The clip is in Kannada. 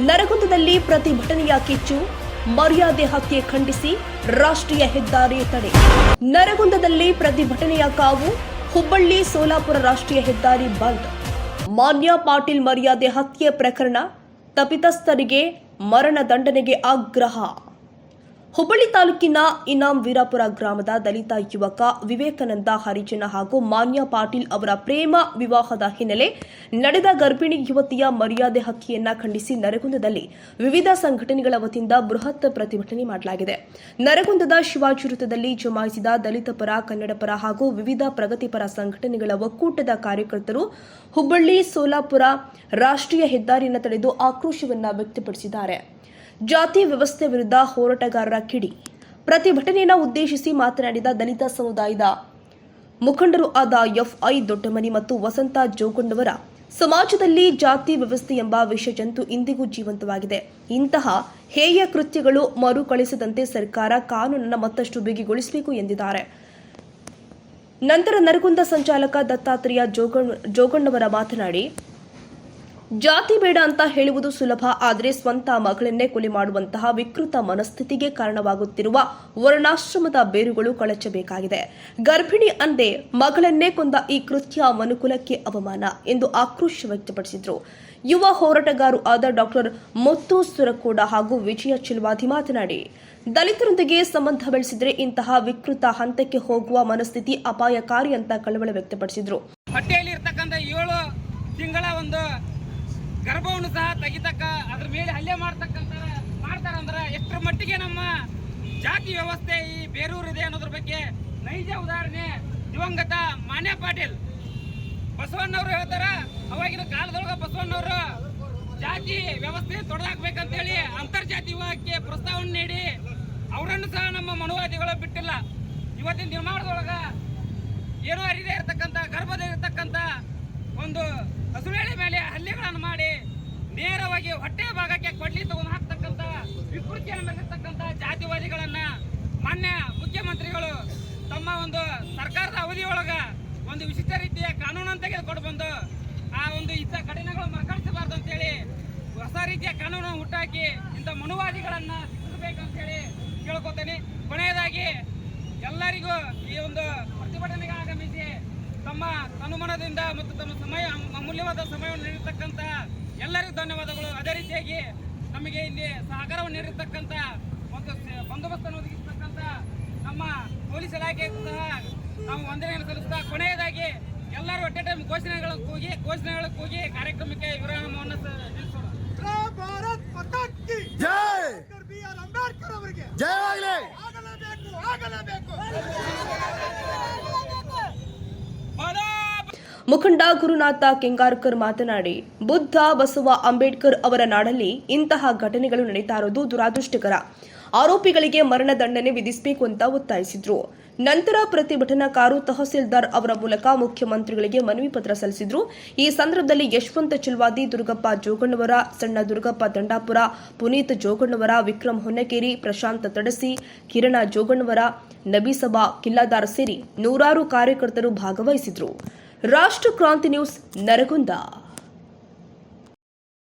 ನರಗುಂದದಲ್ಲಿ ಪ್ರತಿಭಟನೆಯ ಕಿಚ್ಚು, ಮರ್ಯಾದೆ ಹತ್ಯೆ ಖಂಡಿಸಿ ರಾಷ್ಟ್ರೀಯ ಹೆದ್ದಾರಿ ತಡೆ. ನರಗುಂದದಲ್ಲಿ ಪ್ರತಿಭಟನೆಯ ಕಾವು, ಹುಬ್ಬಳ್ಳಿ ಸೋಲಾಪುರ ರಾಷ್ಟ್ರೀಯ ಹೆದ್ದಾರಿ ಬಂದ್. ಮಾನ್ಯ ಪಾಟೀಲ್ ಮರ್ಯಾದೆ ಹತ್ಯೆ ಪ್ರಕರಣ ತಪಿತಸ್ಥರಿಗೆ ಮರಣ ದಂಡನೆಗೆ ಆಗ್ರಹ. ಹುಬ್ಬಳ್ಳಿ ತಾಲೂಕಿನ ಇನಾಂ ವೀರಾಪುರ ಗ್ರಾಮದ ದಲಿತ ಯುವಕ ವಿವೇಕಾನಂದ ಹರಿಜನ ಹಾಗೂ ಮಾನ್ಯ ಪಾಟೀಲ್ ಅವರ ಪ್ರೇಮ ವಿವಾಹದ ಹಿನ್ನೆಲೆ ನಡೆದ ಗರ್ಭಿಣಿ ಯುವತಿಯ ಮರ್ಯಾದೆ ಹಕ್ಕಿಯನ್ನ ಖಂಡಿಸಿ ನರಗುಂದದಲ್ಲಿ ವಿವಿಧ ಸಂಘಟನೆಗಳ ವತಿಯಿಂದ ಬೃಹತ್ ಪ್ರತಿಭಟನೆ ಮಾಡಲಾಗಿದೆ. ನರಗುಂದದ ಶಿವಾಜಿ ವೃತ್ತದಲ್ಲಿ ಜಮಾಯಿಸಿದ ದಲಿತ ಪರ, ಕನ್ನಡ ಪರ ಹಾಗೂ ವಿವಿಧ ಪ್ರಗತಿಪರ ಸಂಘಟನೆಗಳ ಒಕ್ಕೂಟದ ಕಾರ್ಯಕರ್ತರು ಹುಬ್ಬಳ್ಳಿ ಸೋಲಾಪುರ ರಾಷ್ಟ್ರೀಯ ಹೆದ್ದಾರಿಯನ್ನು ತಡೆದು ಆಕ್ರೋಶವನ್ನು ವ್ಯಕ್ತಪಡಿಸಿದ್ದಾರೆ. ಜಾತಿ ವ್ಯವಸ್ಥೆ ವಿರುದ್ಧ ಹೋರಾಟಗಾರರ ಕಿಡಿ. ಪ್ರತಿಭಟನೆಯನ್ನು ಉದ್ದೇಶಿಸಿ ಮಾತನಾಡಿದ ದಲಿತ ಸಮುದಾಯದ ಮುಖಂಡರು ಆದ ಎಫ್ಐ ದೊಡ್ಡಮನಿ ಮತ್ತು ವಸಂತ ಜೋಗೊಂಡವರ ಸಮಾಜದಲ್ಲಿ ಜಾತಿ ವ್ಯವಸ್ಥೆ ಎಂಬ ವಿಷಜಂತು ಇಂದಿಗೂ ಜೀವಂತವಾಗಿದೆ. ಇಂತಹ ಹೇಯ ಕೃತ್ಯಗಳು ಮರುಕಳಿಸದಂತೆ ಸರ್ಕಾರ ಕಾನೂನನ್ನು ಮತ್ತಷ್ಟು ಬಿಗಿಗೊಳಿಸಬೇಕು ಎಂದಿದ್ದಾರೆ. ನಂತರ ನರಗುಂದ ಸಂಚಾಲಕ ದತ್ತಾತ್ರೇಯ ಜೋಗಣ್ ಜೋಗಣ್ಣವರ ಮಾತನಾಡಿ ಜಾತಿ ಬೇಡ ಅಂತ ಹೇಳುವುದು ಸುಲಭ, ಆದರೆ ಸ್ವಂತ ಮಗಳನ್ನೇ ಕೊಲೆ ಮಾಡುವಂತಹ ವಿಕೃತ ಮನಸ್ಥಿತಿಗೆ ಕಾರಣವಾಗುತ್ತಿರುವ ವರ್ಣಾಶ್ರಮದ ಬೇರುಗಳು ಕಳಚಬೇಕಾಗಿದೆ. ಗರ್ಭಿಣಿ ಅಂದೇ ಮಗಳನ್ನೇ ಕೊಂದ ಈ ಕೃತ್ಯ ಮನುಕುಲಕ್ಕೆ ಅವಮಾನ ಎಂದು ಆಕ್ರೋಶ ವ್ಯಕ್ತಪಡಿಸಿದರು. ಯುವ ಹೋರಾಟಗಾರು ಆದ ಡಾಕ್ಟರ್ ಮುತ್ತು ಸುರಕೋಡ ಹಾಗೂ ವಿಜಯ ಚಿಲ್ವಾದಿ ಮಾತನಾಡಿ, ದಲಿತರೊಂದಿಗೆ ಸಂಬಂಧ ಬೆಳೆಸಿದರೆ ಇಂತಹ ವಿಕೃತ ಹಂತಕ್ಕೆ ಹೋಗುವ ಮನಸ್ಥಿತಿ ಅಪಾಯಕಾರಿ ಅಂತ ಕಳವಳ ವ್ಯಕ್ತಪಡಿಸಿದರು. ಹೊಟ್ಟೆಯಲ್ಲಿ ಏಳು ತಿಂಗಳ ಒಂದು ಗರ್ಭವನ್ನು ಸಹ ತೆಗಿತಕ್ಕ, ಅದ್ರ ಮೇಲೆ ಹಲ್ಲೆ ಮಾಡ್ತಕ್ಕಂಥ ಮಾಡ್ತಾರಂದ್ರೆ ಎಷ್ಟರ ಮಟ್ಟಿಗೆ ನಮ್ಮ ಜಾತಿ ವ್ಯವಸ್ಥೆ ಈ ಬೇರೂರಿದೆ ಅನ್ನೋದ್ರ ಬಗ್ಗೆ ನೈಜ ಉದಾಹರಣೆ ದಿವಂಗತ ಮಾನ್ಯ ಪಾಟೀಲ್. ಬಸವಣ್ಣವ್ರು ಹೇಳ್ತಾರ, ಅವಾಗಿನ ಕಾಲದೊಳಗ ಬಸವಣ್ಣವರು ಜಾತಿ ವ್ಯವಸ್ಥೆ ತೊಡೆದಾಕ್ಬೇಕಂತೇಳಿ ಅಂತರ್ಜಾತಿ ವಿವಾಹಕ್ಕೆ ಪ್ರಸ್ತಾವನೆ ನೀಡಿ ಅವರನ್ನು ಸಹ ನಮ್ಮ ಮನುವಾದಿಗಳು ಬಿಟ್ಟಿಲ್ಲ. ಇವತ್ತಿನ ನಿರ್ಮಾಣದೊಳಗ ಏನೋ ಅರಿದೇ ಇರತಕ್ಕಂಥ ಗರ್ಭದಲ್ಲಿ ಇರತಕ್ಕಂಥ ಒಂದು ಹಸುಳೆಳೆ ಮೇಲೆ ಹಲ್ಲೆಗಳನ್ನು ಜಾತಿವಾದಿಗಳನ್ನ ಮಾನ್ಯ ಮುಖ್ಯಮಂತ್ರಿಗಳು ತಮ್ಮ ಒಂದು ಸರ್ಕಾರದ ಅವಧಿಯೊಳಗ ಒಂದು ವಿಶಿಷ್ಟ ರೀತಿಯ ಕಾನೂನನ್ನು ತೆಗೆದುಕೊಂಡು ಬಂದು ಆ ಒಂದು ಇಂಥ ಕಠಿಣಗಳು ಮರುಕಳಿಸಬಾರ್ದು ಅಂತೇಳಿ ಹೊಸ ರೀತಿಯ ಕಾನೂನು ಹುಟ್ಟಾಕಿ ಇಂಥ ಮನುವಾದಿಗಳನ್ನ ಶಿಕ್ಷಿಸಬೇಕಂತೇಳಿ ಕೇಳ್ಕೊತೇನೆ. ಕೊನೆಯದಾಗಿ ಎಲ್ಲರಿಗೂ ಈ ಒಂದು ಪ್ರತಿಭಟನೆಗೆ ಆಗಮಿಸಿ ತಮ್ಮ ಅನುಮಾನದಿಂದ ಮತ್ತು ತಮ್ಮ ಸಮಯ ಅಮೂಲ್ಯವಾದ ಸಮಯವನ್ನು ನೀಡಿರ್ತಕ್ಕಂಥ ಎಲ್ಲರಿಗೂ ಧನ್ಯವಾದಗಳು. ಅದೇ ರೀತಿಯಾಗಿ ನಮಗೆ ಇಲ್ಲಿ ಸಹಕಾರವನ್ನು ನೀಡಿರ್ತಕ್ಕಂಥ ನಾವು ವಂದನೆಯನ್ನು ಸಲ್ಲಿಸ್ತಾ ಕೊನೆಯದಾಗಿ ಎಲ್ಲರೂ ಒಟ್ಟೆ ಟೈಮ್ ಘೋಷಣೆಗಳ ಕೂಗಿ ಘೋಷಣೆಗಳ ಕೂಗಿ ಕಾರ್ಯಕ್ರಮಕ್ಕೆ ವಿರಾಮವನ್ನು ನಿಲ್ಲಿಸೋಣ. ಜೈ ಭಾರತ್ ಮಾತಾ ಜೈ! ಬಿ ಆರ್ ಅಂಬೇಡ್ಕರ್ ಅವರಿಗೆ. ಜಯವಾಗಲಿ ಆಗಲೇಬೇಕು ಆಗಲೇಬೇಕು. ಮುಖಂಡ ಗುರುನಾಥ ಕೆಂಗಾರ್ಕರ್ ಮಾತನಾಡಿ ಬುದ್ಧ ಬಸವ ಅಂಬೇಡ್ಕರ್ ಅವರ ನಾಡಲ್ಲಿ ಇಂತಹ ಘಟನೆಗಳು ನಡೀತಾ ಇರೋದು ದುರಾದೃಷ್ಟಕರ. ಆರೋಪಿಗಳಿಗೆ ಮರಣದಂಡನೆ ವಿಧಿಸಬೇಕು ಅಂತ ಒತ್ತಾಯಿಸಿದ್ರು. ನಂತರ ಪ್ರತಿಭಟನಾಕಾರು ತಹಸೀಲ್ದಾರ್ ಅವರ ಮೂಲಕ ಮುಖ್ಯಮಂತ್ರಿಗಳಿಗೆ ಮನವಿ ಪತ್ರ ಸಲ್ಲಿಸಿದ್ರು. ಈ ಸಂದರ್ಭದಲ್ಲಿ ಯಶವಂತ ಚಿಲ್ವಾದಿ, ದುರ್ಗಪ್ಪ ಜೋಗಣ್ಣವರ, ಸಣ್ಣ ದುರ್ಗಪ್ಪ ದಂಡಾಪುರ ಪುನೀತ್ ಜೋಗಣ್ಣವರ, ವಿಕ್ರಮ್ ಹೊನ್ನಕೇರಿ, ಪ್ರಶಾಂತ್ ತಡಸಿ, ಕಿರಣ ಜೋಗಣ್ಣವರ, ನಬೀಸಭಾ ಕಿಲ್ಲಾದಾರ್ ಸೇರಿ ನೂರಾರು ಕಾರ್ಯಕರ್ತರು ಭಾಗವಹಿಸಿದ್ರು. ರಾಷ್ಟ್ರ ಕ್ರಾಂತಿ ನ್ಯೂಸ್ ನರಗುಂದ.